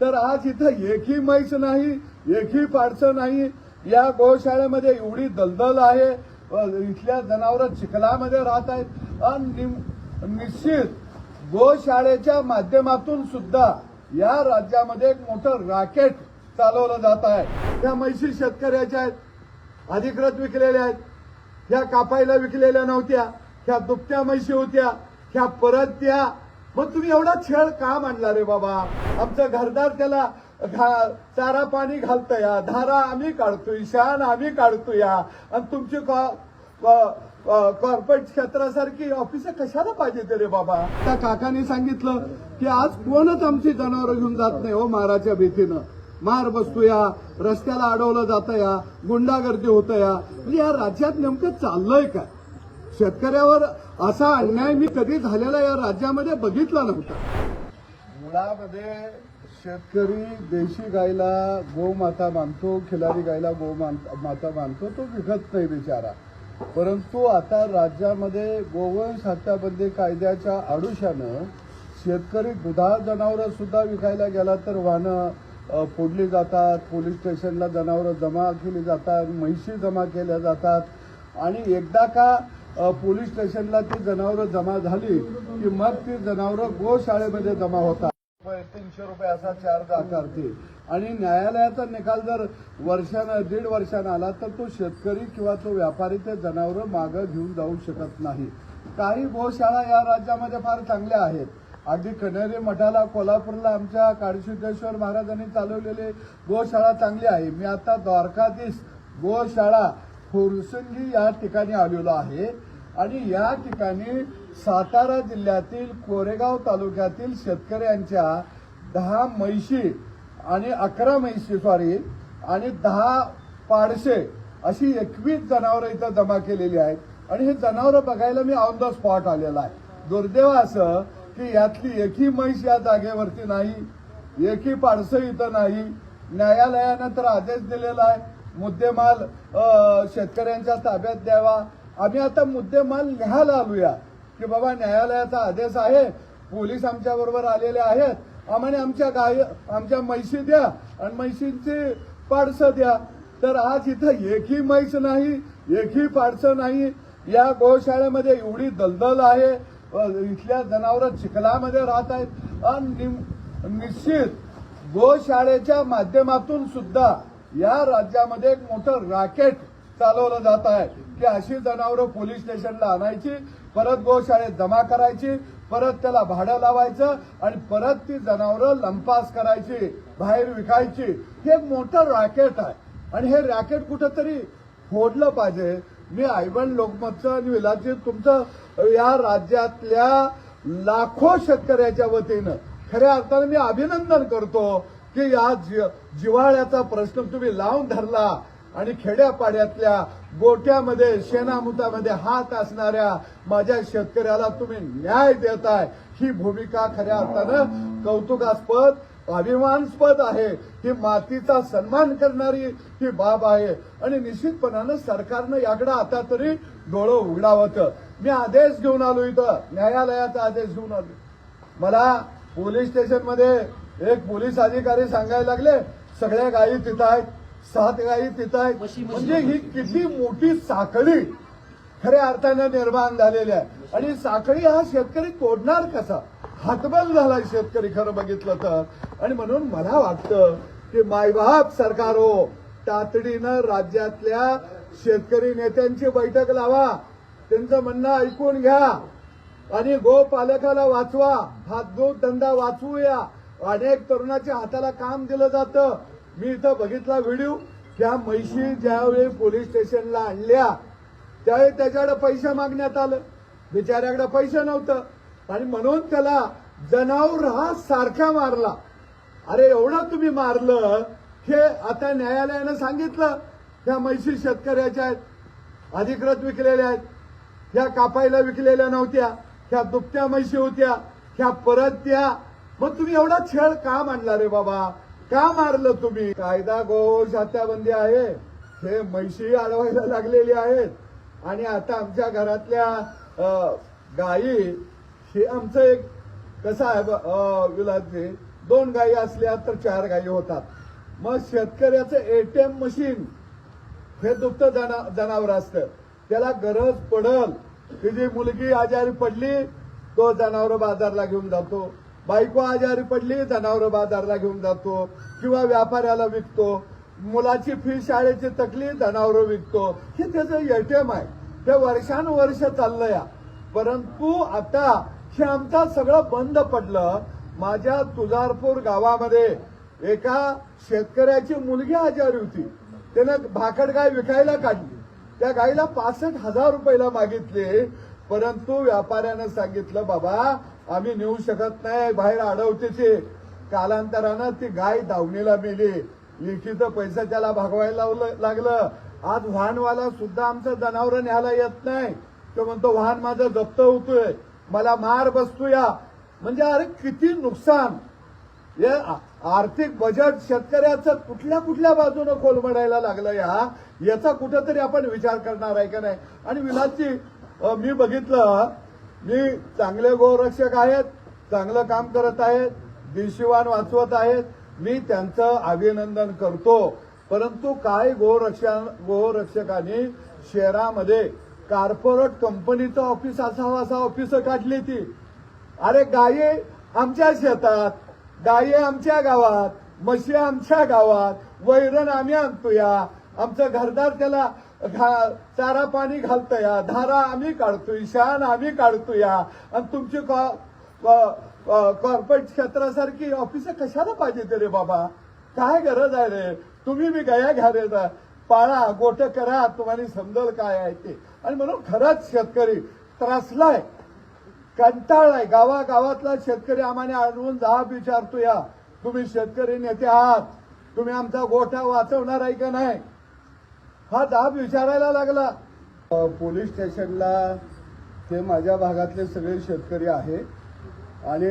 तर आज इथं एकही म्हैस नाही एकही पाडसं नाही. या गोशाळेमध्ये एवढी दलदल आहे. इथल्या जनावर चिखलामध्ये राहत आहेत. आणि निम- निश्चित गोशाळेच्या माध्यमातून सुद्धा या राज्यामध्ये एक मोठं रॅकेट चालवलं जात आहे. त्या म्हैशी शेतकऱ्याच्या आहेत. अधिकृत विकलेल्या आहेत. ह्या कापायला विकलेल्या नव्हत्या. ह्या दुपट्या म्हैशी होत्या. ह्या परत त्या मग तुम्ही एवढा छळ का मांडला रे बाबा? आमचं घरदार त्याला घा- चारा पाणी घालतोय. धारा आम्ही काढतोय शान आम्ही काढतोय. आणि तुमची कॉ- कॉर्पोरेट क्षेत्रासारखी ऑफिस कशाला पाहिजे ते रे बाबा? त्या काकाने सांगितलं की आज कोणच आमची जनावरं घेऊन जात नाही हो माराच्या भीतीनं. मार बसतो या रस्त्याला अडवलं जातं या गुंडागर्दी होतं या म्हणजे या राज्यात नेमकं चाललंय काय? शेतकऱ्यावर असा अन्याय मी कधी झालेला या राज्यामध्ये बघितला नव्हता. मुळामध्ये शेतकरी देशी गायला गोमाता मानतो खिलारी गायला गो माता मानतो तो विकत नाही बिचारा. परंतु आता राज्यामध्ये गोवंश हत्याबंदी कायद्याच्या आडुशानं शेतकरी दुधाळ जनावरं सुद्धा विकायला गेला तर वाहनं फोडली जातात पोलीस स्टेशनला जनावरं जमा केली जातात म्हैशी जमा केल्या जातात. आणि एकदा का पोलीस स्टेशनला ती जनावरं जमा झाली की मग ती जनावरं गोशाळेमध्ये जमा होतात. तीनशे रुपये असा चार्ज आकारते. आणि न्यायालयाचा निकाल जर वर्षानं दीड वर्षानं आला तर तो शेतकरी किंवा तो व्यापारी ते जनावरं मागं घेऊन जाऊ शकत नाही. काही गोशाळा या राज्यामध्ये फार चांगल्या आहेत. अगदी कन्हेरी मठाला कोल्हापूरला आमच्या काळसिद्धेश्वर महाराजांनी चालवलेली गोशाळा चांगली आहे. मी आता द्वारकाधीश गोशाळा फुरसंगी या ठिकाणी आलेलो आहे. आणि या ठिकाणी सातारा जिल्ह्यातील कोरेगाव तालुक्यातील शेतकऱ्यांच्या दहा म्हैशी आणि अकरा म्हैशी सॉरी आणि दहा पाडशे अशी एकवीस जनावरं इथं जमा केलेली आहेत. आणि हे जनावरं बघायला मी ऑन द स्पॉट आलेला आहे. दुर्दैव असं की यातली एकही म्हैस या जागेवरती नाही एकही पाडसं इथं नाही. न्यायालयानं तर आदेश दिलेला आहे. मुद्देमाल शेतकऱ्यांच्या ताब्यात द्यावा. आम्ही आता मुद्देमाल न्यायला आलूया. की बाबा न्यायालयाचा आदेश आहे. पोलीस आमच्या बरोबर आलेले आहेत. आम्हाला आमच्या गाय आमच्या म्हैशी द्या आणि म्हैशींची पाडसं द्या. तर आज इथं एकही म्हैस नाही एकही पाडसं नाही. या गोशाळेमध्ये एवढी दलदल आहे. इथल्या जनावर चिखलामध्ये राहत आहेत. आणि निम- निश्चित गोशाळेच्या माध्यमातून सुद्धा या राज्यामध्ये एक मोठं रॅकेट चालवलं जात आहे की अशी जनावरं पोलीस स्टेशनला आणायची परत गोशाळेत जमा करायची परत त्याला भाडं लावायचं आणि परत ती जनावरं लंपास करायची बाहेर विकायची. हे एक मोठं रॅकेट आहे. आणि हे रॅकेट कुठंतरी फोडलं पाहिजे. मी आयबन लोकमतचं आणि विलाची तुमचं या राज्यातल्या लाखो शेतकऱ्याच्या वतीनं खऱ्या अर्थानं मी अभिनंदन करतो. की या जि- जिव्हाळ्याचा प्रश्न तुम्ही लावून धरला आणि खेड्यापाड्यातल्या गोट्यामध्ये शेणामुतामध्ये हात असणाऱ्या माझ्या शेतकऱ्याला तुम्ही न्याय देताय ही भूमिका खऱ्या अर्थानं कौतुकास्पद अभिमानास्पद आहे. ही मातीचा सन्मान करणारी ही बाब आहे. आणि निश्चितपणानं सरकारनं याकडे आता तरी डोळं उघडावं. मी आदेश घेऊन आलो इथं. न्यायालयाचा आदेश घेऊन आलो. मला पोलीस स्टेशनमध्ये एक पोलीस अधिकारी सांगायला लागले सगळ्या गायी तिथं आहेत सात गायी तिथं आहेत. म्हणजे ही किती मोठी साखळी खऱ्या अर्थानं निर्माण झालेली आहे. आणि साखळी हा शेतकरी तोडणार कसा? हातबल झालाय शेतकरी खरं बघितलं तर. आणि म्हणून मला वाटतं की मायबाप सरकार हो तातडीनं राज्यातल्या शेतकरी नेत्यांची बैठक लावा. त्यांचं म्हणणं ऐकून घ्या. आणि गोपालकाला वाचवा. हा दूध धंदा वाचवूया. अनेक तरुणाच्या हाताला काम दिलं जातं. मी इथं बघितला व्हिडिओ. त्या म्हैशी ज्यावेळी पोलीस स्टेशनला आणल्या त्यावेळी त्याच्याकडे पैसे मागण्यात आलं. बिचाऱ्याकडे पैसे नव्हतं. आणि म्हणून त्याला जनावर हा सारखा मारला. अरे एवढं तुम्ही मारलं हे आता न्यायालयानं सांगितलं. ह्या म्हैशी शेतकऱ्याच्या आहेत अधिकृत विकलेल्या आहेत. ह्या कापायला विकलेल्या नव्हत्या. ह्या दुपत्या म्हैशी होत्या. ह्या परत त्या मग तुम्ही एवढा छळ का मांडला रे बाबा? का मारलं तुम्ही? कायदा गोश हत्याबंदी आहे. हे म्हैशी अडवायला लागलेली आहेत. आणि आता आमच्या घरातल्या गाई गायी हे आमचं एक कसं आहे विलासजी? दोन गायी असल्या तर चार गायी होतात. मग शेतकऱ्याचं एटीएम मशीन हे दुप्त जना जनावर असतं. त्याला गरज पडल. तिची जी मुलगी आजारी पडली तो जनावर बाजारला घेऊन जातो. बायको आजारी पडली जनावर बाजारला घेऊन जातो किंवा व्यापाऱ्याला विकतो. मुलाची फी शाळेची तकली जनावर विकतो. हे त्याचं एटीएम आहे. ते वर्षानुवर्ष चाललं या परंतु आता हे आमचं सगळं बंद पडलं. माझ्या तुझारपूर गावामध्ये एका शेतकऱ्याची मुलगी आजारी होती. त्यानं भाकड गाय विकायला काढली. त्या गायीला पासष्ट हजार रुपयाला मागितले. परंतु व्यापाऱ्यानं सांगितलं बाबा आम्ही नेऊ शकत नाही बाहेर अडवते ते कालांतरानं ती गाय दावणीला मेली. लिखित पैसा त्याला भागवायला लावलं- लागलं. आज वाहनवाला सुद्धा आमचं जनावर न्यायला येत नाही. तो म्हणतो वाहन माझं जप्त होतोय. मला मार बसतोया. म्हणजे अरे किती नुकसान. हे आर्थिक बजेट शेतकऱ्याचं कुठल्या कुठल्या बाजूनं कोलमडायला लागलं या? याचा कुठेतरी आपण विचार करणार आहे का नाही? आणि विलाची मी बघितलं मी चांगले गोरक्षक आहेत चांगलं काम करत आहेत दिशीवान वाचवत आहेत. मी त्यांचं अभिनंदन करतो. परंतु काय गोरक्षा गोरक्षकांनी शहरामध्ये कार्पोरेट कंपनीचं ऑफिस असावं असा ऑफिस काढली ती. अरे गायी आमच्या शेतात गायी आमच्या गावात म्हशी आमच्या गावात वैरण आम्ही आणतो या आमचं घरदार त्याला चारा पाणी घालतो या धारा आम्ही काढतोय शान आम्ही काढतो या आणि तुमची कॉ- कॉर्पोरेट क्षेत्रासारखी ऑफिस कशाला पाहिजे ते रे बाबा? काय गरज आहे रे? तुम्ही मी गया घ्या रे जा. पाळा गोट करा तुम्हाला समजल काय आहे ते. आणि म्हणून खरंच शेतकरी त्रासलाय कंटाळलाय. गावागावातला शेतकरी आम्हाला आणून जाब विचारतो या तुम्ही शेतकरी नेते आहात. तुम्ही आमचा गोठा वाचवणार आहे का नाही? हा दाब विचारायला लागला. पोलीस स्टेशनला ते माझ्या भागातले सगळे शेतकरी आहे. आणि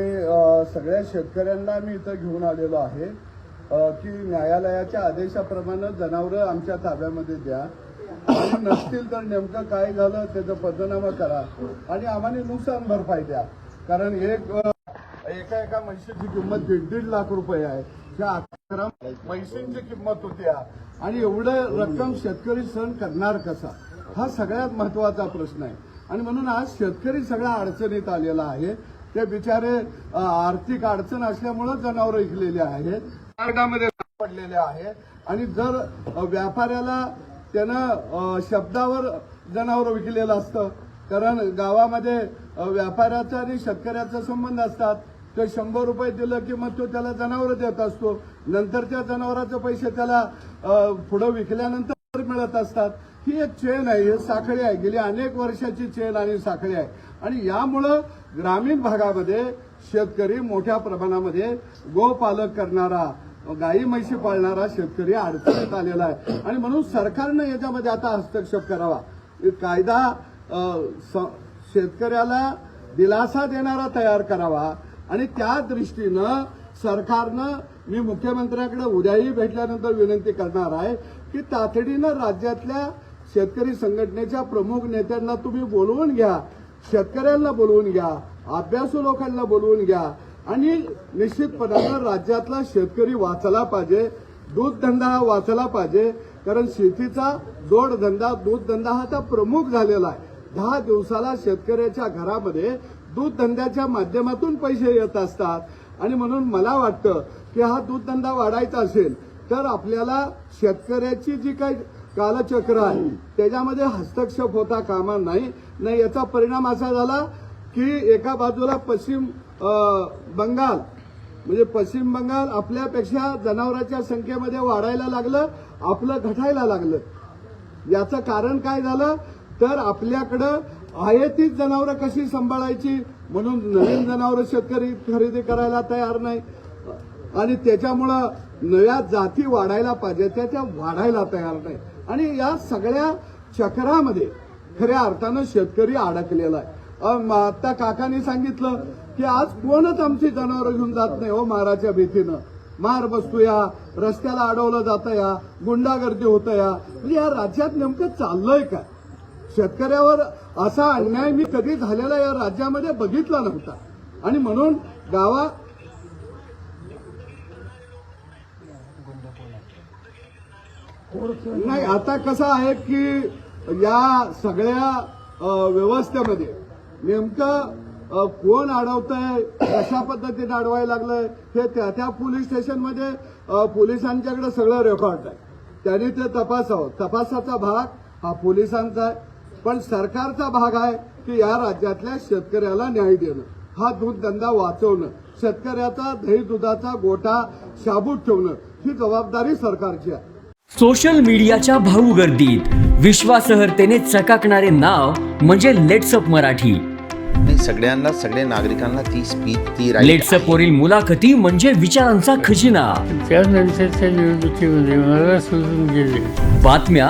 सगळ्या शेतकऱ्यांना मी इथं घेऊन आलेलो आहे. की न्यायालयाच्या आदेशाप्रमाणे जनावरं आमच्या ताब्यामध्ये द्या. नसतील तर नेमकं काय झालं त्याचं पंचनामा करा. आणि आम्हाला नुकसान भरपाई द्या. कारण एक एका एका म्हशीची किंमत दीड दीड लाख रुपये आहे. त्या अकरा पैशांची किंमत होत्या आणि एवढं रक्कम शेतकरी सहन करणार कसा? हा सगळ्यात महत्त्वाचा प्रश्न आहे. आणि म्हणून आज शेतकरी सगळ्या अडचणीत आलेला आहे. ते बिचारे आर्थिक अडचण असल्यामुळं जनावरं विकलेली आहेत मार्गामध्ये पडलेले आहेत. आणि जर व्यापाऱ्याला त्यानं शब्दावर जनावर विकलेलं असतं कारण गावामध्ये व्यापाऱ्याचा आणि शेतकऱ्याचा संबंध असतात. ते शंभर रुपये दिलं की मग तो त्याला जनावर देत असतो. नंतर त्या जनावराचे पैसे त्याला पुढं विकल्यानंतर मिळत असतात. ही एक चेन आहे ही साखळी आहे. गेली अनेक वर्षाची चेन आणि साखळी आहे. आणि यामुळं ग्रामीण भागामध्ये शेतकरी मोठ्या प्रमाणामध्ये गोपालक करणारा गाई म्हैशी पाळणारा शेतकरी अडचणीत आलेला आहे. आणि म्हणून सरकारनं याच्यामध्ये आता हस्तक्षेप करावा. कायदा स- शेतकऱ्याला दिलासा देणारा तयार करावा. आणि त्या दृष्टीनं सरकारनं मी मुख्यमंत्र्यांकडे उद्याही भेटल्यानंतर विनंती करणार आहे की तातडीनं राज्यातल्या शेतकरी संघटनेच्या प्रमुख नेत्यांना तुम्ही बोलवून घ्या शेतकऱ्यांना बोलवून घ्या अभ्यासू लोकांना बोलवून घ्या आणि निश्चितपणानं राज्यातला शेतकरी वाचला पाहिजे दूध धंदा हा वाचला पाहिजे कारण शेतीचा जोडधंदा दूधधंदा हा आता प्रमुख झालेला आहे. दहा दिवसाला शेतकऱ्याच्या घरामध्ये दूध धंद्याच्या माध्यमातून पैसे येत असतात. आणि म्हणून मला वाटतं की हा दूध धंदा वाढायचा असेल तर आपल्याला शेतकऱ्याची जी काही कालचक्र आहे त्याच्यामध्ये हस्तक्षेप होता कामा नाही. नाही याचा परिणाम असा झाला की एका बाजूला पश्चिम बंगाल म्हणजे पश्चिम बंगाल आपल्यापेक्षा जनावरांच्या संख्येमध्ये वाढायला लागलं आपलं घटायला लागलं. याचं कारण काय झालं? तर आपल्याकडं आहे तीच जनावरं कशी सांभाळायची म्हणून नवीन जनावरं शेतकरी खरेदी करायला तयार नाही. आणि त्याच्यामुळं नव्या जाती वाढायला पाहिजे त्या त्या वाढायला तयार नाही. आणि या सगळ्या चक्रामध्ये खऱ्या अर्थानं शेतकरी अडकलेला आहे. आता काकांनी सांगितलं की आज कोणच आमची जनावरं घेऊन जात नाही हो माराच्या भीतीनं. मार बसतो या रस्त्याला अडवलं जातं या गुंडागर्दी होतं या. म्हणजे या राज्यात नेमकं चाललंय काय? शेतकऱ्यावर असा अन्याय मी कधी झालेला या राज्यामध्ये बघितला नव्हता. आणि म्हणून गावा नाही आता कसं आहे की या सगळ्या व्यवस्थेमध्ये नेमकं कोण अडवतंय कशा पद्धतीने अडवायला लागलंय हे त्या त्या पोलीस स्टेशनमध्ये पोलिसांच्याकडे सगळं रेकॉर्ड आहे. त्यांनी ते तपासावं. तपासाचा भाग हा पोलिसांचा आहे. पण सरकारचा भाग आहे की या राज्यातल्या शेतकऱ्याला न्याय देणं. हा दूध धंदा वाचवणं शेतकऱ्याचा दही दुधाचा गोठा शाबूत ठेवणं ही जबाबदारी सरकारची आहे. सोशल मीडियाच्या भाऊ गर्दीत विश्वासहर्तेने चकाकणारे नाव म्हणजे लेट्सअप मराठी. नाही सगळ्यांना सगळ्या नागरिकांना ती स्पीच ती right लेट्सअप वरील मुलाखती म्हणजे विचारांचा खजिना. त्यानंतरच्या निवडणुकीमध्ये मला सोडून गेले. बातम्या